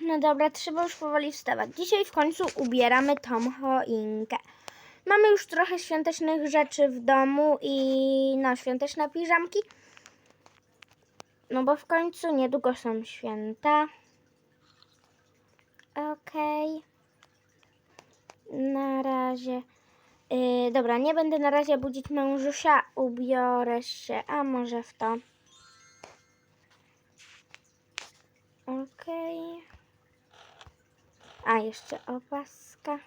No dobra, trzeba już powoli wstawać. Dzisiaj w końcu ubieramy tą choinkę. Mamy już trochę świątecznych rzeczy w domu i no, świąteczne piżamki. No bo w końcu niedługo są święta. Okej. Na razie. Yy, dobra, nie będę na razie budzić mężusia. Ubiorę się, a może w to. Okej. A, jeszcze opaska.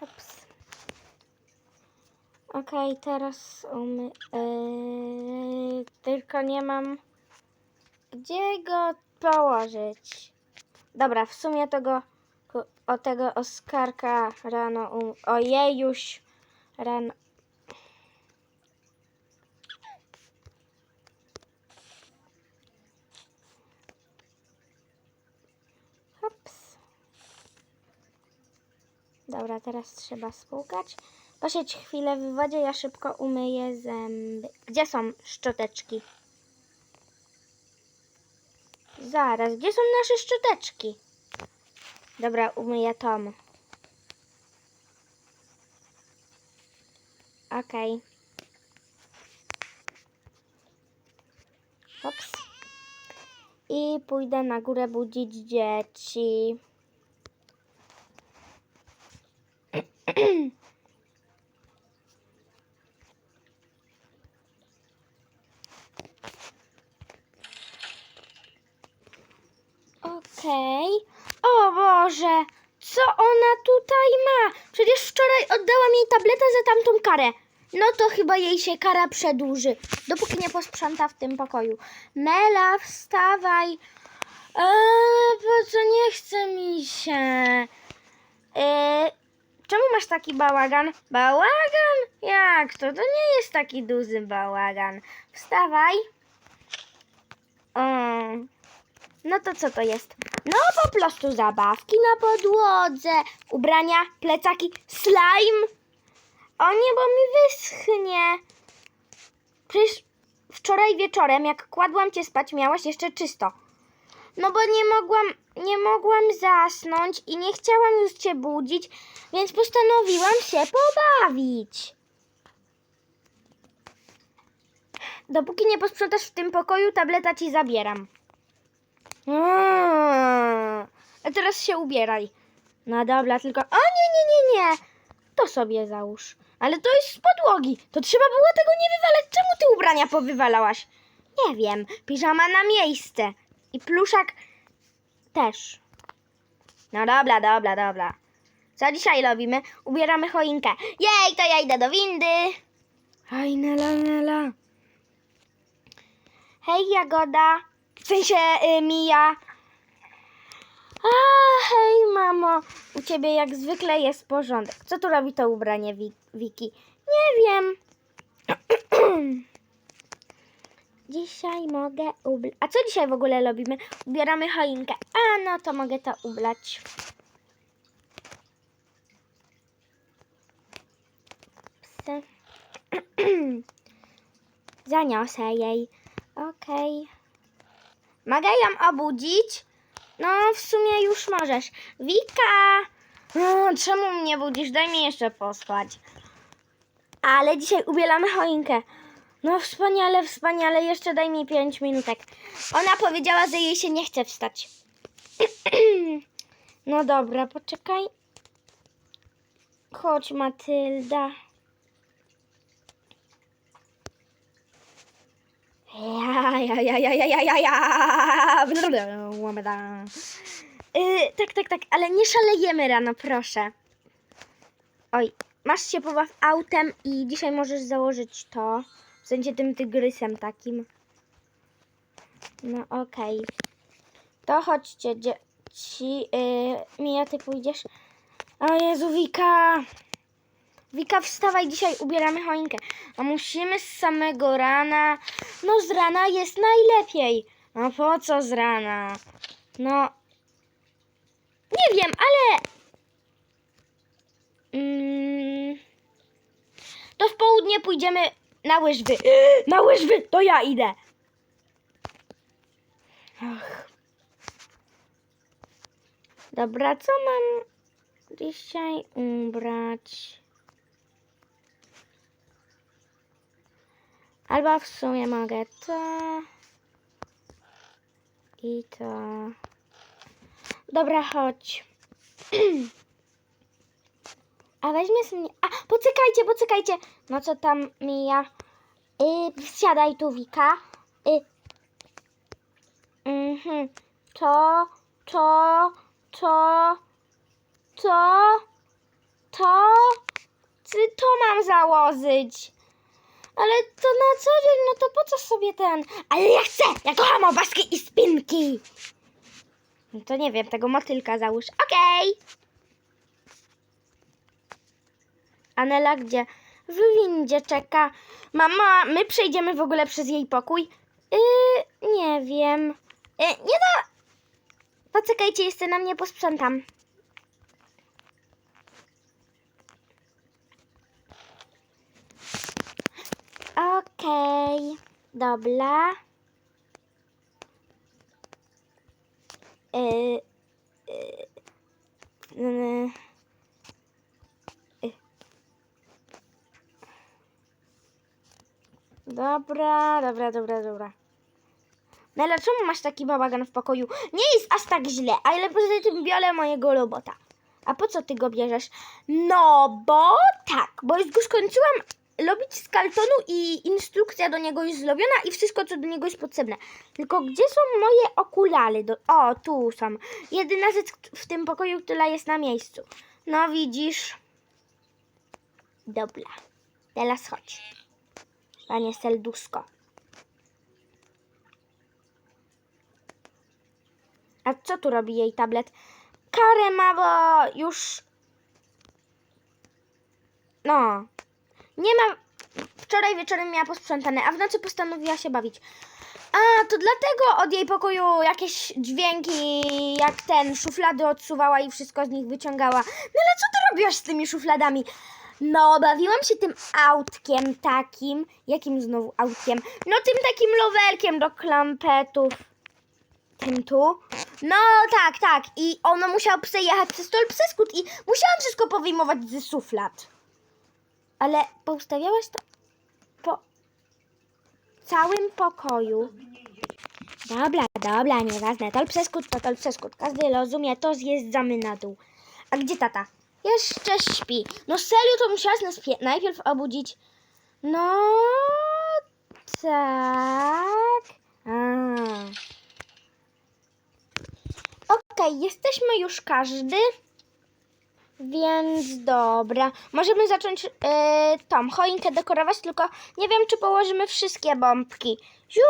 Hops. Okej, teraz umy... Yy, tylko nie mam gdzie go położyć. Dobra, w sumie tego o tego Oskarka rano um... Ojej, już rano... Hops. Dobra, teraz trzeba spłukać. Posiedź chwilę w wodzie, ja szybko umyję zęby. Gdzie są szczoteczki? Zaraz, gdzie są nasze szczoteczki? Dobra, umyję Tom. Okej. Hops. I pójdę na górę budzić dzieci. Okej. O Boże, co ona tutaj ma? Przecież wczoraj oddałam jej tabletę za tamtą karę. No to chyba jej się kara przedłuży, dopóki nie posprząta w tym pokoju. Mela, wstawaj. Eee, po co nie chce mi się? Eee, czemu masz taki bałagan? Bałagan? Jak to? To nie jest taki duży bałagan. Wstawaj. O. No to co to jest? No po prostu zabawki na podłodze, ubrania, plecaki, slime. O nie, bo mi wyschnie. Przecież wczoraj wieczorem, jak kładłam cię spać, miałaś jeszcze czysto. No bo nie mogłam, nie mogłam zasnąć i nie chciałam już cię budzić, więc postanowiłam się pobawić. Dopóki nie posprzątasz w tym pokoju, tableta ci zabieram. A teraz się ubieraj. No dobra, tylko. O nie, nie, nie, nie. To sobie załóż. Ale to jest z podłogi. To trzeba było tego nie wywalać. Czemu ty ubrania powywalałaś? Nie wiem. Piżama na miejsce. I pluszak też. No dobra, dobra, dobra. Co dzisiaj robimy? Ubieramy choinkę. Jej, to ja idę do windy. Aj, nela, nela. Hej, Jagoda. W sensie y, Mija. A, hej, mamo. U ciebie jak zwykle jest porządek. Co tu robi to ubranie, Wi- Wiki? Nie wiem. Dzisiaj mogę ublać. A co dzisiaj w ogóle robimy? Ubieramy choinkę. A, no to mogę to ublać. Psy. Zaniosę jej. Okej. Mogę ją obudzić? No, w sumie już możesz. Wika! No, czemu mnie budzisz? Daj mi jeszcze pospać. Ale dzisiaj ubieramy choinkę. No, wspaniale, wspaniale. Jeszcze daj mi 5 minutek. Ona powiedziała, że jej się nie chce wstać. no dobra, poczekaj. Chodź, Matylda. Ja, ja, ja, ja, ja, ja, ja, ja. Yy, tak, tak, tak, ale nie szalejemy rano, proszę. Oj, masz się pobaw autem i dzisiaj możesz założyć to. W sensie tym tygrysem takim. No okej. To chodźcie, dzieci. Yy, Mija, ty pójdziesz? O Jezu, Wika! Wika, wstawaj, dzisiaj ubieramy choinkę. A musimy z samego rana. No z rana jest najlepiej. No po co z rana? No. Nie wiem, ale. Mm, to w południe pójdziemy na łyżwy. Na łyżwy, to ja idę. Ach. Dobra, co mam dzisiaj ubrać? Albo w sumie mogę to i to. Dobra, chodź. A weźmie sobie. A, poczekajcie, poczekajcie. No co tam mija? Y, wsiadaj tu, Wika. Y. Mhm. To, to, to, to, to. Czy to mam założyć? Ale to na co dzień, no to po co sobie ten? Ale ja chcę! Ja kocham obaski i spinki! No to nie wiem, tego motylka załóż. Okej! Anela gdzie? W windzie czeka. Mama, my przejdziemy w ogóle przez jej pokój? Yy, nie wiem. Yy, nie da... Poczekajcie, jeszcze na mnie posprzątam. Okej, dobra. Yy, yy, yy. Dobra, dobra, dobra, dobra. Nela, czemu masz taki bałagan w pokoju? Nie jest aż tak źle, ale poza tym biorę mojego robota. A po co ty go bierzesz? No, bo tak, bo już go skończyłam robić z kartonu i instrukcja do niego jest zrobiona i wszystko, co do niego jest potrzebne. Tylko gdzie są moje okulary? Do... O, tu są. Jedyna rzecz w tym pokoju, która jest na miejscu. No, widzisz. Dobra. Teraz chodź. Panie Seldusko. A co tu robi jej tablet? Karę ma, już... No. Nie ma... Wczoraj wieczorem miała posprzątane, a w nocy postanowiła się bawić. A, to dlatego od jej pokoju jakieś dźwięki, jak ten, szuflady odsuwała i wszystko z nich wyciągała. No ale co ty robiłaś z tymi szufladami? No, bawiłam się tym autkiem takim. Jakim znowu autkiem? No, tym takim lowerkiem do klampetów. Tym tu? No, tak, tak. I ono musiało przejechać przez stol przeskód i musiałam wszystko powyjmować ze szuflad. Ale poustawiałaś to po całym pokoju. Dobra, dobra, nieważne. Tol przeskód to tol przeskód. Każdy rozumie, to zjeżdżamy na dół. A gdzie tata? Jeszcze śpi. No serio, to musiałaś nas pie- najpierw obudzić. No, tak. Okej, jesteśmy już każdy. Więc dobra. Możemy zacząć yy, tą choinkę dekorować, tylko nie wiem, czy położymy wszystkie bombki. Ziu!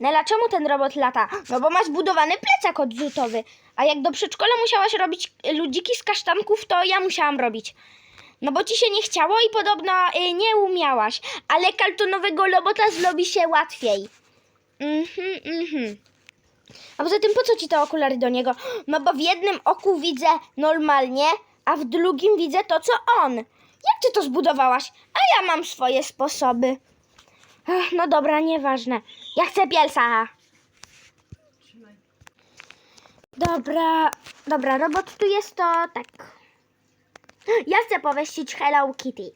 Nela, czemu ten robot lata? No bo ma zbudowany plecak odrzutowy. A jak do przedszkola musiałaś robić ludziki z kasztanków, to ja musiałam robić. No bo ci się nie chciało i podobno y, nie umiałaś. Ale kartonowego robota zrobi się łatwiej. Mhm, mhm. A poza tym po co ci te okulary do niego? No bo w jednym oku widzę normalnie, a w drugim widzę to, co on. Jak ty to zbudowałaś? A ja mam swoje sposoby. Ech, no dobra, nieważne. Ja chcę pielsa. Dobra, dobra, robot tu jest to tak. Ja chcę poweścić Hello Kitty.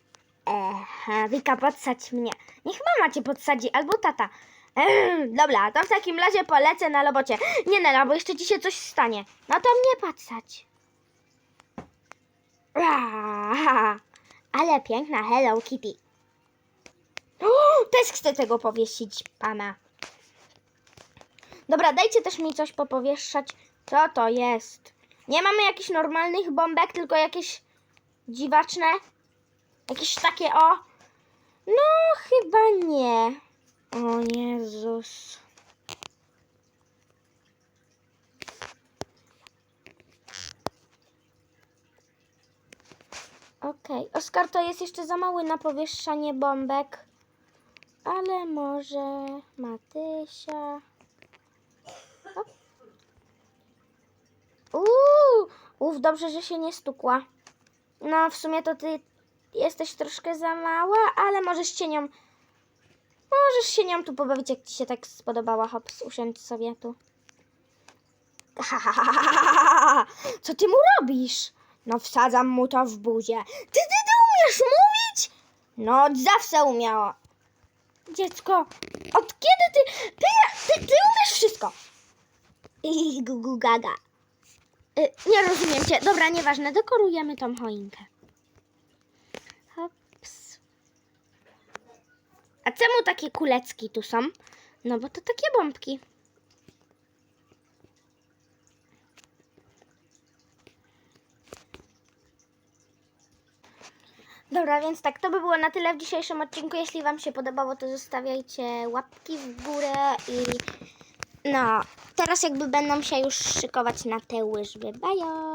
Eee, Wika, podsadź mnie. Niech mama cię podsadzi, albo tata. Ech, dobra, to w takim razie polecę na robocie. Nie Nela, bo jeszcze się coś stanie. No to mnie. Ra, Ale piękna Hello Kitty. Też chcę tego powiesić, pana. Dobra, dajcie też mi coś popowieszać. Co to jest? Nie mamy jakichś normalnych bombek, tylko jakieś dziwaczne. Jakieś takie o. No, chyba nie. O Jezus. Okej, Oskar to jest jeszcze za mały na powieszczanie bombek. Ale może Matysia. Uuu, uf, dobrze, że się nie stukła. No, w sumie to ty jesteś troszkę za mała, ale możesz cienią Możesz się nią tu pobawić, jak ci się tak spodobała. Hops, usiądź sobie tu. Co ty mu robisz? No wsadzam mu to w buzię. Ty, ty, ty umiesz mówić? No od zawsze umiała. Dziecko, od kiedy ty... Ty, ty, ty umiesz wszystko. I gugu gaga. Y, nie rozumiem cię. Dobra, nieważne. Dekorujemy tą choinkę. Hops. A czemu takie kulecki tu są? No bo to takie bombki. Dobra, więc tak, to by było na tyle w dzisiejszym odcinku. Jeśli Wam się podobało, to zostawiajcie łapki w górę i no, teraz jakby będą się już szykować na te łyżwy. Bajo!